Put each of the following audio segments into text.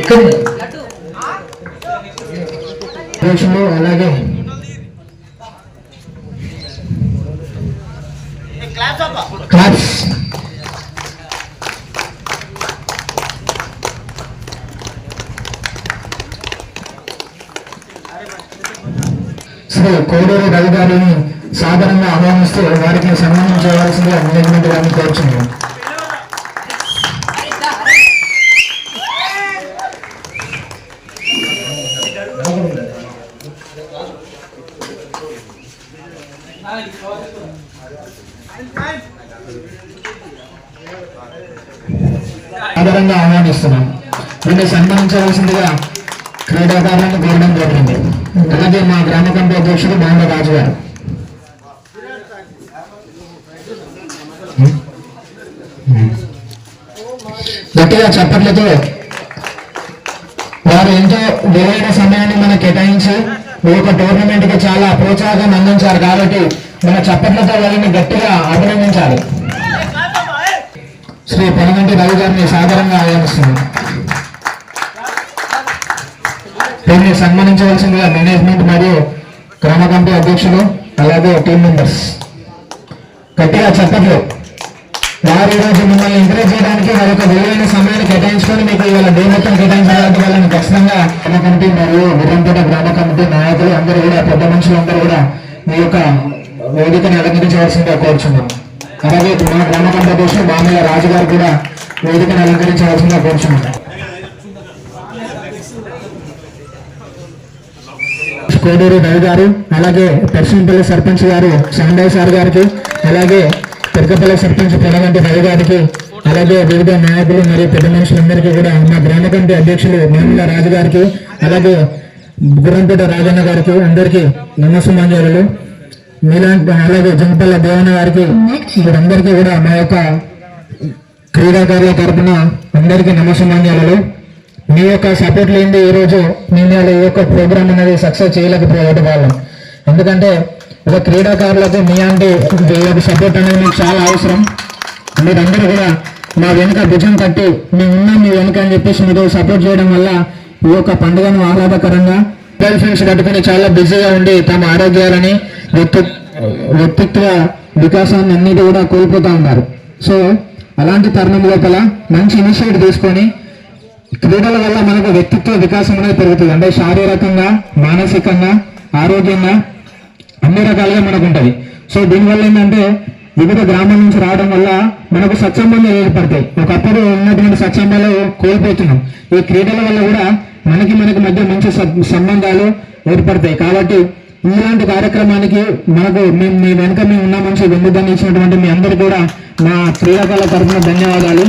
ఇక్కడ దేశంలో అలాగే క్లాప్స్. శ్రీ కోడూరు రవి గారిని సాధారణంగా ఆహ్వానిస్తూ వారికి సన్మానం చేయవలసిందిగా మేనేజ్మెంట్ గారిని కోరుచున్నాను సాధారణంగా ఆహ్వానిస్తున్నాం. దీన్ని సన్మానించవలసిందిగా క్రీడాకారులను కోరడం జరిగింది. అలాగే మా గ్రామ కమిటీ అధ్యక్షుడు బాండ రాజు గారు. గట్టిగా చప్పట్లతో వారు ఎంతో విలువైన సమయాన్ని మనకు కేటాయించి ఈ యొక్క టోర్నమెంట్కి చాలా ప్రోత్సాహం అందించారు. కాబట్టి మన చప్పట్లతో వారిని గట్టిగా అభినందించాలి. శ్రీ పొనగంటి రవి గారిని సాధారణంగా ఆహ్వానిస్తున్నాం దీన్ని సన్మానించవలసిందిగా మేనేజ్మెంట్ మరియు గ్రామ కమిటీ అధ్యక్షులు అలాగే టీం మెంబర్స్ గట్టిగా చెప్పట్లు వారు ఈరోజు మిమ్మల్ని ఎంకరేజ్ చేయడానికి వారి యొక్క విలువైన సమయాన్ని కేటాయించుకొని మీకు ఇవాళ డే కేటాయించడానికి వాళ్ళని ఖచ్చితంగా గ్రామ కమిటీ మరియు విరంపేట గ్రామ కమిటీ నాయకులు అందరూ కూడా పెద్ద మనుషులు అందరూ కూడా మీ యొక్క వేదికను అలంకరించవలసిందిగా కోరుచున్నాం అలాగే మా గ్రామ కమిటీ మామయ్య రాజు గారు కూడా వేదికను అలంకరించవలసిందిగా కోరుచున్నాం కోడూరు రవి గారు అలాగే పెర్సంపల్లి సర్పంచ్ గారు సాండయ్య సార్ గారికి అలాగే తిరకపల్లి సర్పంచ్ పొలగంటి రవి గారికి అలాగే వివిధ నాయకులు మరియు పెద్ద మనుషులందరికీ కూడా మా గ్రామ కమిటీ అధ్యక్షులు మామిళ్ళ రాజు గారికి అలాగే గురంపేట రాజన్న గారికి అందరికీ నమస్సుమాంజలు. మీలాంటి అలాగే జంపల్ల దేవన్న గారికి మీరందరికీ కూడా మా యొక్క క్రీడాకారుల తరఫున అందరికీ నమస్సమాన్యాలు. మీ యొక్క సపోర్ట్ లేనిది ఈ రోజు నేను ఈ యొక్క ప్రోగ్రామ్ అనేది సక్సెస్ చేయలేకపోయేటి వాళ్ళం. ఎందుకంటే ఒక క్రీడాకారులకు మీ అంటే వీళ్ళకి సపోర్ట్ అనేది మీకు చాలా అవసరం. మీరందరూ కూడా మా వెనుక భుజం కట్టి మేము ఉన్నాం మీ వెనుక అని చెప్పేసి మీరు సపోర్ట్ చేయడం వల్ల ఈ యొక్క పండుగను ఆహ్లాదకరంగా మొబైల్ ఫ్రెండ్స్ కట్టుకుని చాలా బిజీగా ఉండి తమ ఆరోగ్యాలని వ్యక్తిత్వ వికాసాన్ని అన్నిటి కూడా కోల్పోతూ ఉన్నారు. సో అలాంటి తరుణం లోపల మంచి ఇనిషియేటివ్ తీసుకొని క్రీడల వల్ల మనకు వ్యక్తిత్వ వికాసం అనేది పెరుగుతుంది. అంటే శారీరకంగా మానసికంగా ఆరోగ్యంగా అన్ని రకాలుగా మనకు ఉంటుంది. సో దీనివల్ల ఏంటంటే వివిధ గ్రామాల నుంచి రావడం వల్ల మనకు సత్సంబంధాలు ఏర్పడతాయి. ఒకప్పుడు ఉన్నటువంటి సత్సంబాలు కోల్పోతున్నాం. ఈ క్రీడల వల్ల కూడా మనకి మనకి మధ్య మంచి సంబంధాలు ఏర్పడతాయి. కాబట్టి ఇలాంటి కార్యక్రమానికి మనకు మేము మీ వెనుక మేము ఉన్న మంచి వెన్నుదాన్ని ఇచ్చినటువంటి మీ అందరు కూడా మా క్రీడాకారుల తరఫున ధన్యవాదాలు.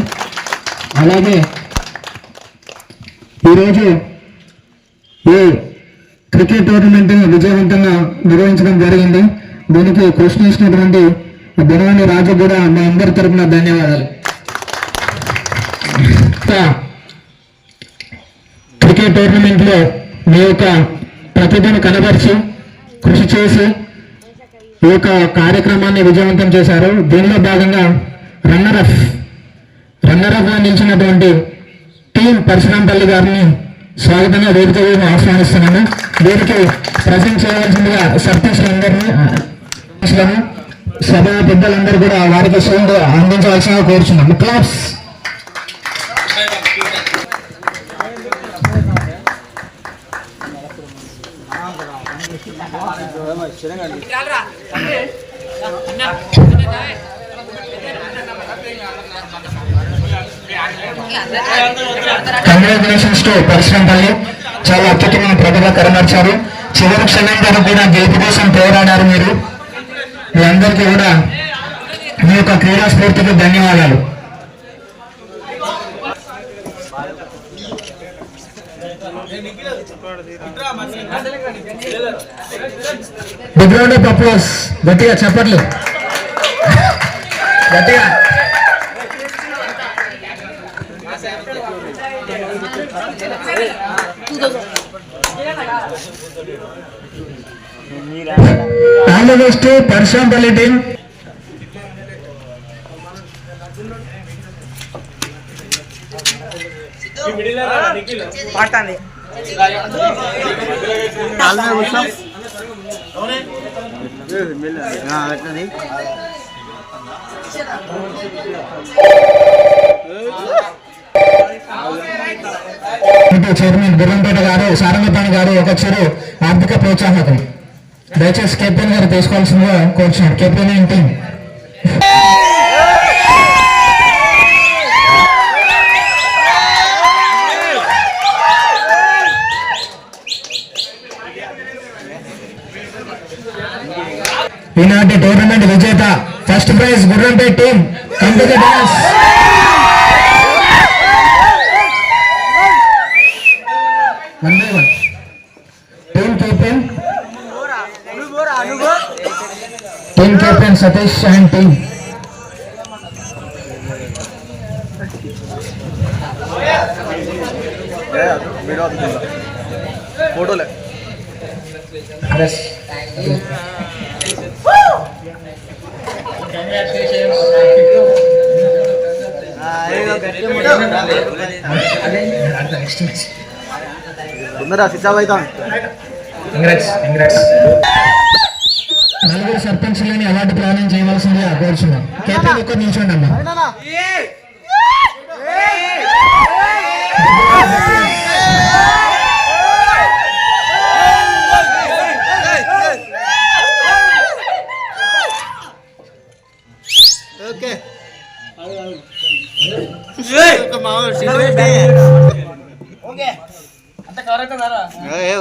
అలాగే ఈరోజు ఈ క్రికెట్ టోర్నమెంట్ విజయవంతంగా నిర్వహించడం జరిగింది. దీనికి కృషి చేసినటువంటి బెనవాణి రాజు కూడా మా అందరి తరపున ధన్యవాదాలు. క్రికెట్ టోర్నమెంట్లో మీ యొక్క ప్రతిభను కనబరిచి కృషి చేసి ఈ యొక్క కార్యక్రమాన్ని విజయవంతం చేశారు. దీనిలో భాగంగా రన్నర్ అఫ్ రన్నర్గా నిలిచినటువంటి టీం పరశురాంపల్లి గారిని స్వాగతంగా వేదిక మీద ఆహ్వానిస్తున్నాను. వీరికి ప్రజెంట్ చేయవలసిందిగా సర్పంచ్లందరినీ సభ పెద్దలందరూ కూడా వారికి సౌండ్ అందించవలసిందిగా కోరుచున్నాము. క్లాప్స్ కంగ్రాచులేషన్స్ టు పరశురాంపల్లి చాలా అత్యుత్తమైన ప్రతిభ కనబరిచారు. చివరి క్షణం వరకు కూడా గెలుపు కోసం పోరాడారు మీరు. మీ అందరికీ కూడా మీ యొక్క క్రీడా స్ఫూర్తికి ధన్యవాదాలు. బిగ్ రౌండ్ ఆఫ్ అప్లోస్ గట్టిగా చెప్పట్లు. గట్టిగా. All the best Parsampalli team పాడుతుంది. కమిటీ చైర్మన్ గుర్రంపేట గారు సారంగపాణి గారు ఒక చెరు ఆర్థిక ప్రోత్సాహకం. దయచేసి కెప్టెన్ గారు తీసుకోవాల్సిందిగా కోరుచున్నాను. కెప్టెన్ ఏంటి టీం ఈనాటి టోర్నమెంట్ విజేత first prize Gurrampeta team company dance. Captain. Team captain Satish and team తొందర సిద్ధం అవుతాం నలుగురు సర్పంచ్లని అవార్డు ప్రదానం చేయవలసిందిగా కోరుచున్నాం ఒక్కరు నిల్చోండి అమ్మా ఓకే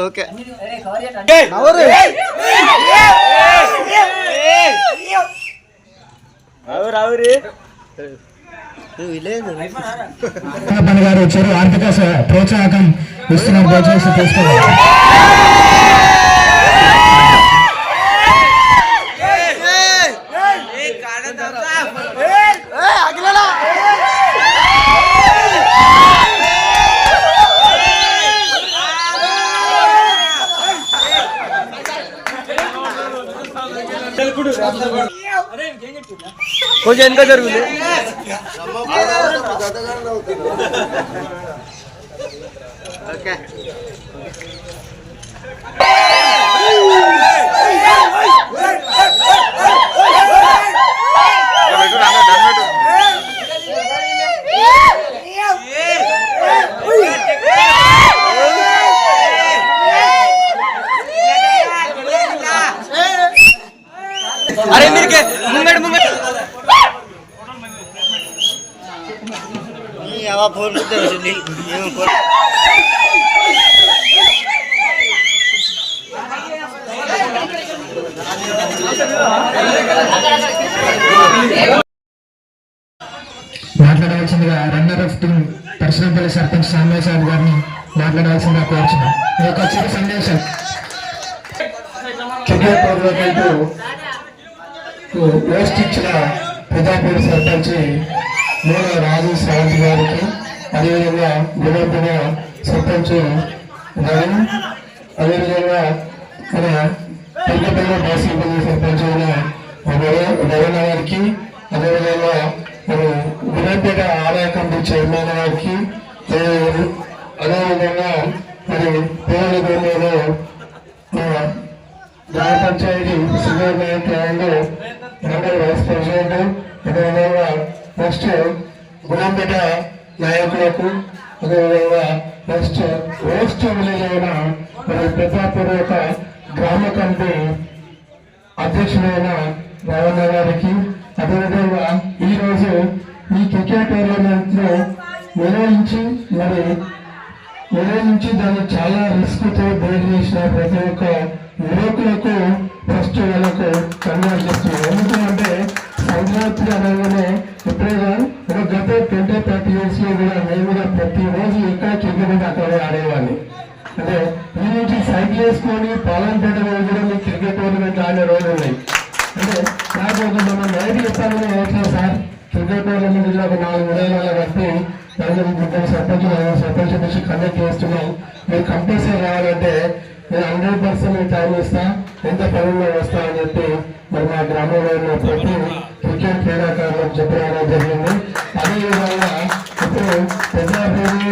ఓకే. గారు చెరు ఆర్థిక ప్రోత్సాహకం ఇస్తున్నారు దయచేసి తీసుకోవాలి కొంచెం వెనక జరుగుతుంది మాట్లాడవలసిందిగా runner up team Parashurampalli sarpanch Samayya sir గారిని మాట్లాడవలసిందిగా కోరుచున్నాం. ఈ యొక్క చిరు సందేశం క్రికెట్ పోస్ట్ ఇచ్చిన ప్రజాపేరు సర్పంచ్ మూల రాజు సావంత్ గారికి అదేవిధంగా నిరంతర సర్పంచ్ గారు అదేవిధంగా ఇక్కడ పెద్దపల్లి బాసిపల్లి సర్పంచ్ అయిన రవణ గారికి అదేవిధంగా మరి గుణపేట ఆలయ కమిటీ చైర్మన్ గారికి అదేవిధంగా మరి పేద గ్రామ పంచాయతీ సీనియర్ నాయక్ గారు మండల వైస్ ప్రెసిడెంట్ అదేవిధంగా నెక్స్ట్ గుణంపేట నాయకులకు అదేవిధంగా నెక్స్ట్ వేస్ట్ విలేజ్ అయిన మరి పెద్దాపూర్ యొక్క గ్రామ కమిటీ అధ్యక్షుడైన రావణ గారికి అదేవిధంగా ఈ రోజు ఈ క్రికెట్ టోర్నమెంట్ నిర్వహించి మరి నిర్వహించి దాన్ని చాలా రిస్క్తో చేసిన ప్రతి ఒక్క యువకులకు ఫస్ట్ వాళ్ళకు కన్వర్ట్ చేస్తున్నారు ఎందుకంటే సంక్రాంతి అనగానే ఎప్పుడైనా గత ట్వంటీ థర్టీ ఇయర్స్లో కూడా నేను కూడా ప్రతి రోజు ఎక్కడ క్రికెట్ అక్కడ ఆడేవాడిని. అంటే ఈ నుంచి సైకిల్ వేసుకొని పాలంపేట మీద కూడా మీ క్రికెట్ టోర్నమెంట్ ఆడే రోజులు ఉన్నాయి అంటే నాకు ఒక మన నైట్ చెప్పాలని ఏట్లా సార్ క్రికెట్ టోర్నమెంట్లో ఒక నాలుగు ఉదయాలు కట్టి నలుగురు ముగ్గురు సర్పంచ్ సర్పంచ్ నుంచి కండక్ట్ చేస్తున్నాం. మీరు కంపల్సరీ రావాలంటే నేను హండ్రెడ్ పర్సెంట్ టైం ఇస్తా ఎంత పనుల్లో వస్తా అని చెప్పి మరి మా గ్రామంలో ఉన్న ప్రతి క్రికెట్ క్రీడాకారులకు చెప్పడం జరిగింది. అదేవిధంగా ఇప్పుడు పెద్దపల్లి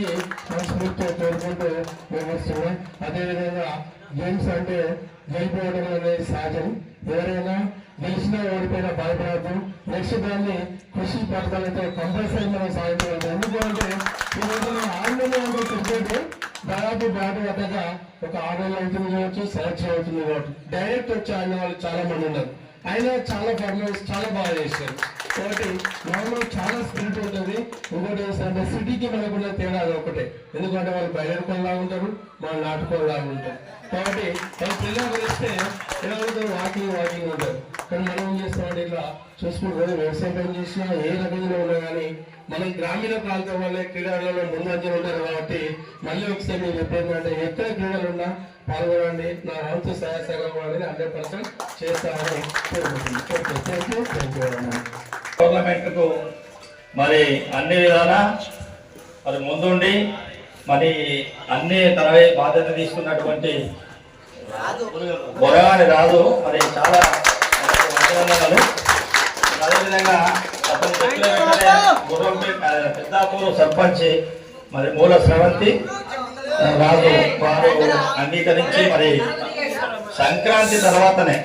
అందరికీ మనస్ఫూర్తిగా కోరుకుంటూ వివరిస్తున్నాం అదేవిధంగా గేమ్స్ అంటే గెలిపోవడం అనేది సహజం. ఎవరైనా గెలిచినా ఓడిపోయినా భయపడద్దు. నెక్స్ట్ దాన్ని కృషి పడతానంటే కంపల్సరీ మనం సాధించగలుగుతాం ఎందుకంటే ఈ రోజున ఆన్లైన్ అంటే క్రికెట్ దాదాపు బ్యాట్ పడ్డగా ఒక ఆరు నెలలు అవుతుంది కావచ్చు సెలెక్షన్ అవుతుంది కావచ్చు. డైరెక్ట్ వచ్చి ఆడిన వాళ్ళు చాలా మంది ఉన్నారు. అయినా చాలా పర్ఫార్మెన్స్ చాలా బాగా చేశారు. కాబట్టి మామూలు చాలా స్పిరిట్ ఉంటుంది. ఇంకోటి అంటే సిటీకి మనకున్న తేడా అది ఒకటే. ఎందుకంటే వాళ్ళు బయలుదేరుకోలాగా ఉంటారు వాళ్ళు నాటుకోలాగా ఉంటారు. కాబట్టి వాళ్ళు పిల్లలు వస్తే ఎలా ఉంటారు వాకింగ్ వాకింగ్ ఉంటారు కానీ మనం ఏం చేస్తామంటే ఇట్లా చూసుకుంటూ వ్యవసాయం పని చేసినా ఏ రకంగా ఉన్నా కానీ మన గ్రామీణ ప్రాంతం వల్లే క్రీడలలో ముందంజలు ఉంటారు కాబట్టి మళ్ళీ ఒకసారి నేను చెప్పేది అంటే ఎక్కడ క్రీడలు ఉన్నా పాల్గొనండి. నా వంతు సహాయ సహకారం అనేది హండ్రెడ్ పర్సెంట్ చేస్తామని కోరుకుంటున్నాను. Okay thank you thank you గవర్నమెంట్కు మరి అన్ని విధాల మరి ముందుండి మరి అన్ని తనవే బాధ్యత తీసుకున్నటువంటి బొరగాని రాజు మరి చాలా అభినందనలు అదేవిధంగా అతను చెప్పిన వెంటనే గుర్రంపేట సర్పంచ్ మరి మూల స్రవంతి రాజు వారు అంగీకరించి మరి సంక్రాంతి తర్వాతనే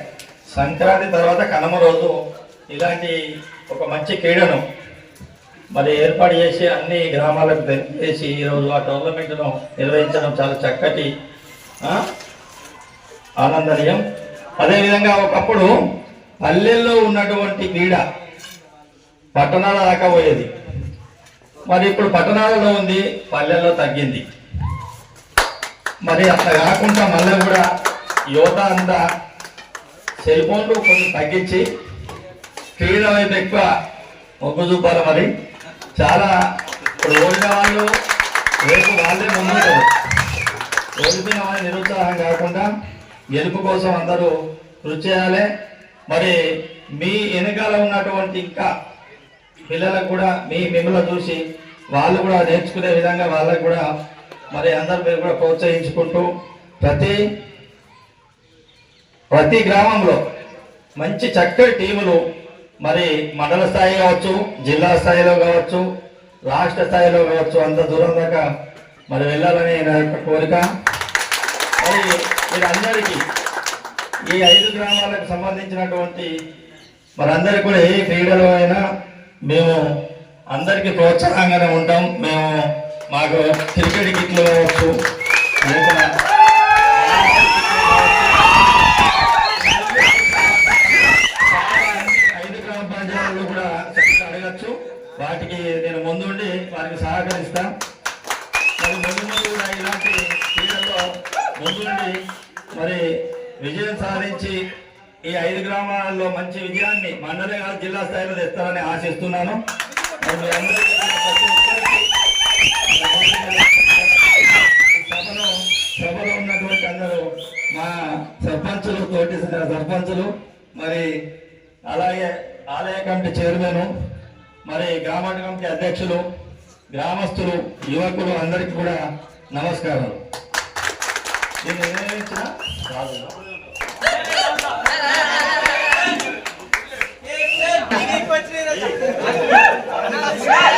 సంక్రాంతి తర్వాత కనుమ రోజు ఇలాంటి ఒక మంచి క్రీడను మరి ఏర్పాటు చేసి అన్ని గ్రామాలకు తెలియజేసి ఈరోజు ఆ టోర్నమెంట్ను నిర్వహించడం చాలా చక్కటి ఆనందనీయం. అదేవిధంగా ఒకప్పుడు పల్లెల్లో ఉన్నటువంటి క్రీడ పట్టణాల రాకపోయేది మరి ఇప్పుడు పట్టణాలలో ఉంది పల్లెల్లో తగ్గింది. మరి అట్లా కాకుండా మళ్ళీ కూడా యువత అంతా సెల్ ఫోన్లు కొంచెం తగ్గించి క్రీడ వైపు ఎక్కువ మొగ్గు చూపాలి మరి. చాలా ఇప్పుడు ఓడిన వాళ్ళు రేపు వాళ్ళే ముందుంటారు ఓడిపోయిన వాళ్ళు నిరుత్సాహం కాకుండా గెలుపు కోసం అందరూ కృషి చేయాలి. మరి మీ వెనకాల ఉన్నటువంటి ఇంకా పిల్లలకు కూడా మీ మిమ్మల్ని చూసి వాళ్ళు కూడా నేర్చుకునే విధంగా వాళ్ళకు కూడా మరి అందరు మీరు కూడా ప్రోత్సహించుకుంటూ ప్రతి ప్రతి గ్రామంలో మంచి చక్కటి టీములు మరి మండల స్థాయి కావచ్చు జిల్లా స్థాయిలో కావచ్చు రాష్ట్ర స్థాయిలో కావచ్చు అంత దూరం దాకా మరి వెళ్ళాలని నా యొక్క కోరిక. మరి మీరందరికీ ఈ ఐదు గ్రామాలకు సంబంధించినటువంటి మరి అందరికీ కూడా ఏ క్రీడలో అయినా మేము అందరికీ ప్రోత్సాహంగానే ఉంటాం. మేము మాకు క్రికెట్ కిట్లు కావచ్చు లేదా ఐదు గ్రామ పంచాయతీలు కూడా చక్కగా అడగచ్చు వాటికి నేను ముందుండి వారికి సహకరిస్తా మరి ముందు ముందు కూడా ఇలాంటి క్రీడల్లో ముందుండి మరి విజయం సాధించి ఈ ఐదు గ్రామాలలో మంచి విజయాన్ని మండలే కాదు జిల్లా స్థాయిలో తెస్తారని ఆశిస్తున్నాను. అందరికీ సభలో సభలో ఉన్నటువంటి అందరూ మా సర్పంచులు తోటి సర్పంచులు మరి అలాగే ఆలయ కమిటీ చైర్మన్ మరి గ్రామ కమిటీ అధ్యక్షులు గ్రామస్తులు యువకులు అందరికీ కూడా నమస్కారం దీన్ని నిర్ణయించిన రాజు